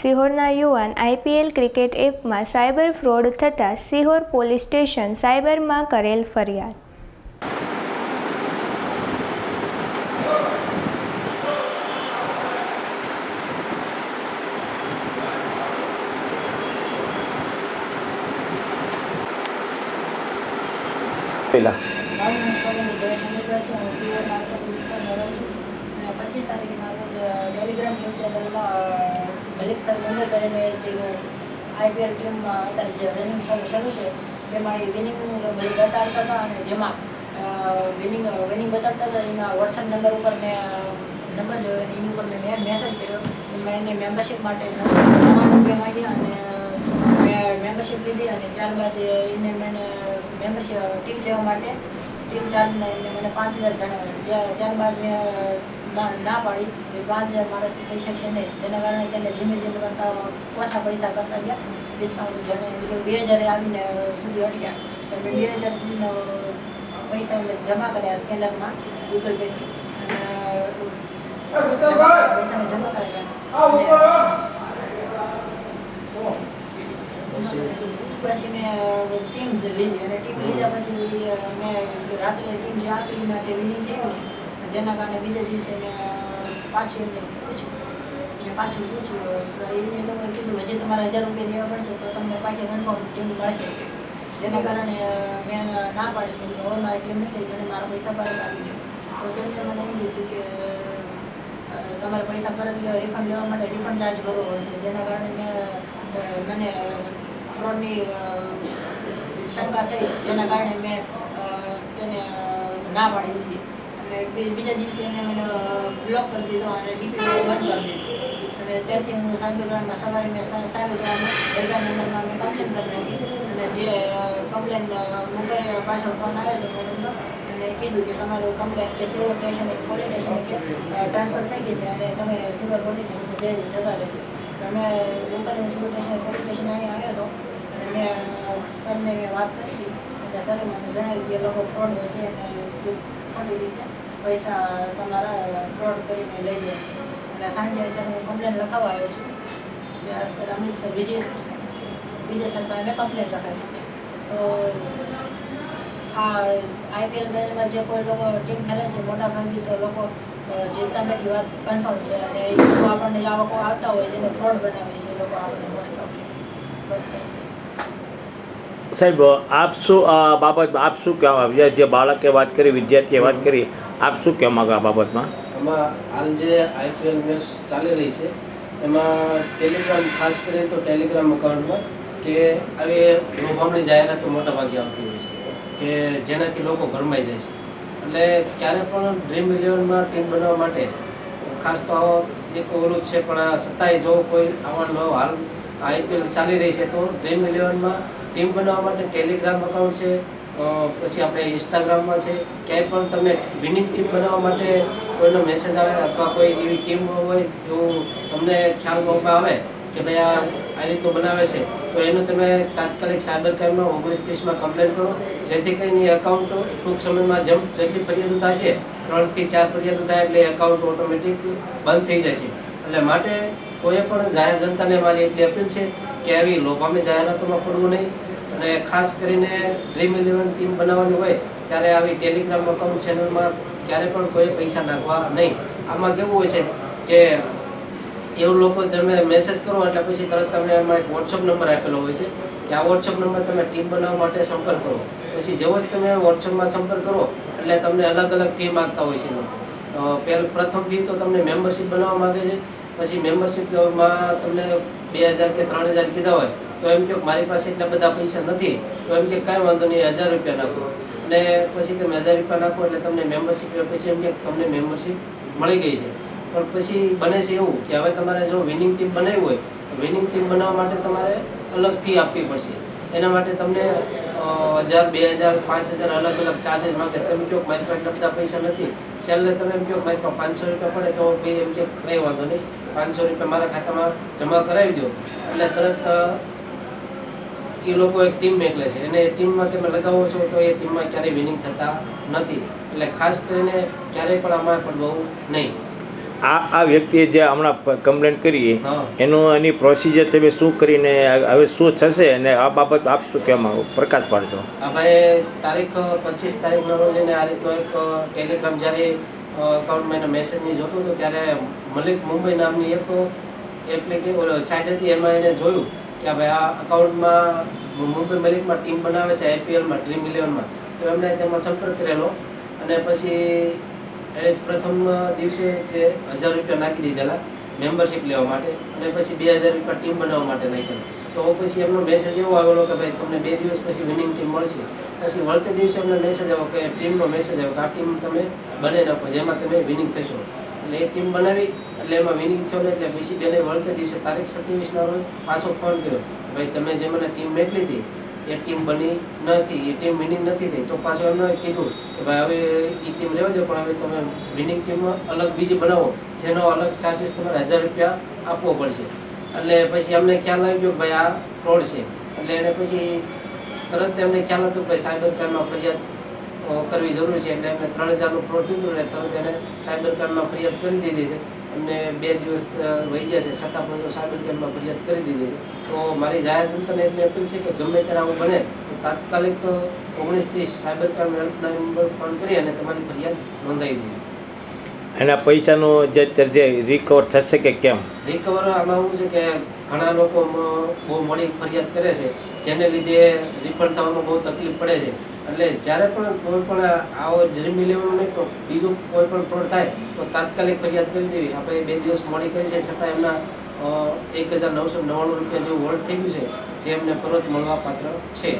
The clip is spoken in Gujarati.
સિહોરના યુવાન આઈપીએલ ક્રિકેટ એપમાં સાયબર ફ્રોડ થતાં સિહોર પોલીસ સ્ટેશન સાયબરમાં કરેલ ફરિયાદ. પચીસ તારીખના રોજ ટેલિગ્રામ ન્યૂઝ ચેનલમાં મલિક સર બંધ કરીને જે આઈપીએલ ટીમમાં અત્યારે જે રનિંગ શરૂ છે તેમાં એ વિનિંગ બતાવતા હતા અને જેમાં વિનિંગ વિનિંગ બતાવતા હતા, એમાં વોટ્સએપ નંબર ઉપર મેં નંબર જોયો અને એની ઉપર મેં મેસેજ કર્યો. મેં એને મેમ્બરશીપ માટે રૂપિયા માંગ્યા અને મેં મેમ્બરશીપ લીધી અને ત્યારબાદ એને મેં મેમ્બરશીપ ટીમ લેવા માટે ટીમ ચાર્જના એમને મને પાંચ હજાર જણાવ્યા ત્યાં ત્યારબાદ મેં ના ના પાડી. પાંચ હજાર મારે થઈ શકશે નહીં. તેના કારણે તેને ધીમે ધીમે કરતાં ઓછા પૈસા કરતા ગયા. ડિસ્કાઉન્ટ જણાવી બે હજારે આવીને સુધી અટક્યા. તો મેં બે હજાર સુધીનો પૈસા મેં જમા કર્યા સ્કેનરમાં ગૂગલ પેથી પૈસા મેં જમા કર્યા પછી મેં ટીમ લીધી અને ટીમ લીધા પછી મેં રાત્રે ટીમ જે આપી એમાં તે વિનિંગ થયું ને જેના કારણે બીજા દિવસે મેં પાછું એમને પૂછ્યું. મેં પાછું પૂછ્યું એમને લોકોએ કીધું, હજી તમારે હજાર રૂપિયા દેવા પડશે તો તમને પાછી કન્ફર્મ ટીમ મળશે. જેના કારણે મેં ના પાડી. દીધું હવે મારી ટીમ નથી, મને મારા પૈસા પરત આપી દો. તો તેમને મને એમ કીધું કે તમારે પૈસા પરત રિફંડ લેવા માટે રિફંડ ચાર્જ ભરવો પડશે. જેના કારણે મેં મને ફ્રોડની શંકા થઈ, જેના કારણે મેં તેને ના પાડી દીધી. અને બીજા દિવસે એને મને બ્લોક કરી દીધો અને ડીપી બંધ કરી દીધું. અને ત્યારથી હું સાયબરગ્રામમાં સવારે મેં સા- સાયબરગ્રામમાં હેલ્પલાઇન નંબરમાં મેં કમ્પ્લેન કરી નાખી. અને જે કમ્પ્લેન મોબાઈલ પાછળ ફોન આવ્યો હતો મેડમનો અને કીધું કે તમારું કમ્પ્લેન કે સિવર સ્ટેશન પોલીસ સ્ટેશન કે ટ્રાન્સફર થઈ ગઈ છે અને તમે સિવર પોલીસ સ્ટેશન જતા રહેજો. તમે લોકોને સિવર સ્ટેશન પોલીસ સ્ટેશન અહીં આવ્યો હતો. અને સરને મેં વાત કરી. એટલે સરે મને જણાવ્યું કે લોકો ફ્રોડ હોય છે અને જે ખોટી રીતે પૈસા તમારા ફ્રોડ કરીને લઈ જાય છે. અને સાંજે અત્યારે હું કમ્પ્લેન લખાવવા આવ્યો છું. જે અમિત સર વિજય વિજય સર પાસે મેં કમ્પ્લેન લખાવી છે. તો આ આઈપીએલ મેચમાં જે કોઈ લોકો ટીમ ખેલે છે મોટા ભાગે તો લોકો જીતતા નથી, વાત કન્ફર્મ છે. અને આપણને આવકો આવતા હોય તેને ફ્રોડ બનાવે છે એ લોકો આપણને મોસ્ટ ઓફલી બસ. સાહેબ, આપ શું આ બાબત, આપ શું કહેવા જે બાળકે વાત કરી, વિદ્યાર્થીએ વાત કરી, આપ શું કહેવા માગો આ બાબતમાં? એમાં હાલ જે આઈપીએલ મેચ ચાલી રહી છે, એમાં ટેલિગ્રામ ખાસ કરીને તો ટેલિગ્રામ અકાઉન્ટમાં કે આવી લોભામણી જાહેરાતો મોટા ભાગે આવતી હોય છે, કે જેનાથી લોકો ભરમાઈ જાય છે. એટલે ક્યારે પણ ડ્રીમ ઇલેવનમાં ટીમ બનાવવા માટે, ખાસ તો એક ઓલું છે, પણ છતાંય જો કોઈ આવા હાલ આઈપીએલ ચાલી રહી છે, તો ડ્રીમ ઇલેવનમાં ટીમ બનાવવા માટે ટેલિગ્રામ અકાઉન્ટ છે પછી આપણે ઇન્સ્ટાગ્રામમાં છે. ક્યાંય પણ તમને વિનિંગ ટીમ બનાવવા માટે કોઈનો મેસેજ આવે અથવા કોઈ એવી ટીમ હોય એવું તમને ખ્યાલમાં આવે કે ભાઈ આ આ રીતનું બનાવે છે, તો એનું તમે તાત્કાલિક સાયબર ક્રાઇમમાં ઓગણીસ ત્રીસમાં કમ્પ્લેન કરો. જેથી કરીને એ એકાઉન્ટ ટૂંક સમયમાં જેમ જેટલી ફરિયાદો થશે ત્રણથી ચાર ફરિયાદો થાય એટલે એકાઉન્ટ ઓટોમેટિક બંધ થઈ જશે. એટલે માટે કોઈ પણ જાહેર જનતાને મારી એટલી અપીલ છે કે આવી લોભામી જાહેરાતોમાં પડવું નહીં. અને ખાસ કરીને ડ્રીમ ઇલેવન ટીમ બનાવવાની હોય, ત્યારે આવી ટેલિગ્રામ અકાઉન્ટ ચેનલમાં ક્યારે પણ કોઈ પૈસા નાખવા નહીં. આમાં કેવું હોય છે કે એવું લોકો તમે મેસેજ કરો, એટલે પછી તરત તમને એમાં એક વોટ્સઅપ નંબર આપેલો હોય છે, કે આ વોટ્સઅપ નંબર તમે ટીમ બનાવવા માટે સંપર્ક કરો. પછી જેવો જ તમે વોટ્સઅપમાં સંપર્ક કરો, એટલે તમને અલગ અલગ ફી માગતા હોય છે પહેલ પ્રથમ ફી તો તમને મેમ્બરશીપ બનાવવા માગે છે, પછી મેમ્બરશીપમાં તમને બે હજાર કે ત્રણ હજાર કીધા હોય તો એમ કે મારી પાસે એટલા બધા પૈસા નથી, તો એમ કે કાંઈ વાંધો નહીં, હજાર રૂપિયા નાખો. અને પછી તમે હજાર રૂપિયા નાખો એટલે તમને મેમ્બરશીપ પછી એમ કે તમને મેમ્બરશીપ મળી ગઈ છે. પણ પછી બને છે એવું કે હવે તમારે જો વિનિંગ ટીમ બનાવી હોય વિનિંગ ટીમ બનાવવા માટે તમારે અલગ ફી આપવી પડશે. એના માટે તમને હજાર, બે હજાર, પાંચ હજાર અલગ અલગ ચાર્જેસ માગે તમે કહો મારી પાસે બધા પૈસા નથી. છેલ્લે તમે એમ કહો મારી પાસે પાંચસો રૂપિયા પડે તો ભાઈ એમ કે કંઈ વાંધો નહીં. પાંચસો રૂપિયા મારા ખાતામાં જમા કરાવી દો. એટલે તરત એ લોકો એક ટીમ મેકલે છે. અને એ ટીમમાં તમે લગાવો છો તો એ ટીમમાં ક્યારેય વિનિંગ થતા નથી. એટલે ખાસ કરીને ક્યારેય પણ આમાં પડવું નહીં. આ આ વ્યક્તિએ જે હમણાં કમ્પ્લેન કરી. એનું એની પ્રોસિજર તમે શું કરીને હવે શું થશે અને આ બાબત આપ શું કહેવા પ્રકાશ પાડજો. આ ભાઈ તારીખ પચીસ તારીખના રોજ એને આ રીતનો એક ટેલિગ્રામ જ્યારે અકાઉન્ટમાં મેં મેસેજ નહીં જોતો હતો ત્યારે મલિક મુંબઈ નામની એક એપ્લિકે સાઇટ હતી એમાં એને જોયું. કે ભાઈ આ અકાઉન્ટમાં મુંબઈ મલિકમાં ટીમ બનાવે છે આઈપીએલમાં ડ્રીમ ઇલેવનમાં તો એમણે તેમાં સંપર્ક કરેલો અને પછી એને પ્રથમ દિવસે તે હજાર રૂપિયા નાખી દીધેલા મેમ્બરશીપ લેવા માટે અને પછી બે હજાર રૂપિયા ટીમ બનાવવા માટે નાખેલા તો પછી એમનો મેસેજ એવો આવેલો કે ભાઈ તમને બે દિવસ પછી વિનિંગ ટીમ મળશે. પછી વળતે દિવસે અમને મેસેજ આવ્યો કે ટીમનો મેસેજ આવ્યો કે આ ટીમ તમે બનાવી નાખો, જેમાં તમે વિનિંગ થશો. એટલે એ ટીમ બનાવી એટલે એમાં વિનિંગ થયો ને એટલે બીસી બેને વળતે દિવસે તારીખ સત્યાવીસના રોજ પાછો ફોન કર્યો ભાઈ તમે જે મને ટીમ મેટલી હતી એ ટીમ બની નથી, એ ટીમ વિનિંગ નથી થઈ. તો પાછો એમને કીધું કે ભાઈ હવે એ ટીમ રહેવા દો, પણ હવે તમે વિનિંગ ટીમ અલગ બીજી બનાવો, જેનો અલગ ચાર્જીસ તમારે હજાર રૂપિયા આપવો પડશે. એટલે પછી અમને ખ્યાલ આવી ગયો કે ભાઈ આ ફ્રોડ છે. એટલે એને પછી તરત એમને ખ્યાલ હતો કે સાયબર ક્રાઇમમાં ફરિયાદ કરવી જરૂરી છે. એટલે એમને ત્રણ હજારનું ફ્રોડ થયું હતું તરત એને સાયબર ક્રાઇમમાં ફરિયાદ કરી દીધી છે. એમને બે દિવસ વહી ગયા છે. છતાં પણ જો સાયબર ક્રાઇમમાં ફરિયાદ કરી દીધી છે. તો મારી જાહેર જનતાને એટલી અપીલ છે કે ગમે ત્યારે આવું બને તો તાત્કાલિક ઓગણીસ ત્રીસ cyber crime helpline number phone કરી અને તમારી ફરિયાદ નોંધાવી દીધી એના પૈસાનો જે જે રિકવર થશે કે કેમ? રિકવર આમાં શું છે કે ઘણા લોકો બહુ મોડી ફરિયાદ કરે છે. જેને લીધે રિફંડ થવામાં બહુ તકલીફ પડે છે. એટલે જ્યારે પણ કોઈ પણ આવો ડ્રીમ ઇલેવન નહીં બીજો કોઈ પણ ફ્રોડ થાય, તો તાત્કાલિક ફરિયાદ કરી દેવી. આપણે બે દિવસ મોડી કરી છે, છતાં એમના એક હજાર નવસો નવ્વાણું રૂપિયા જેવું વોલ્ટ થઈ ગયું છે, જે એમને પરત મળવા પાત્ર છે.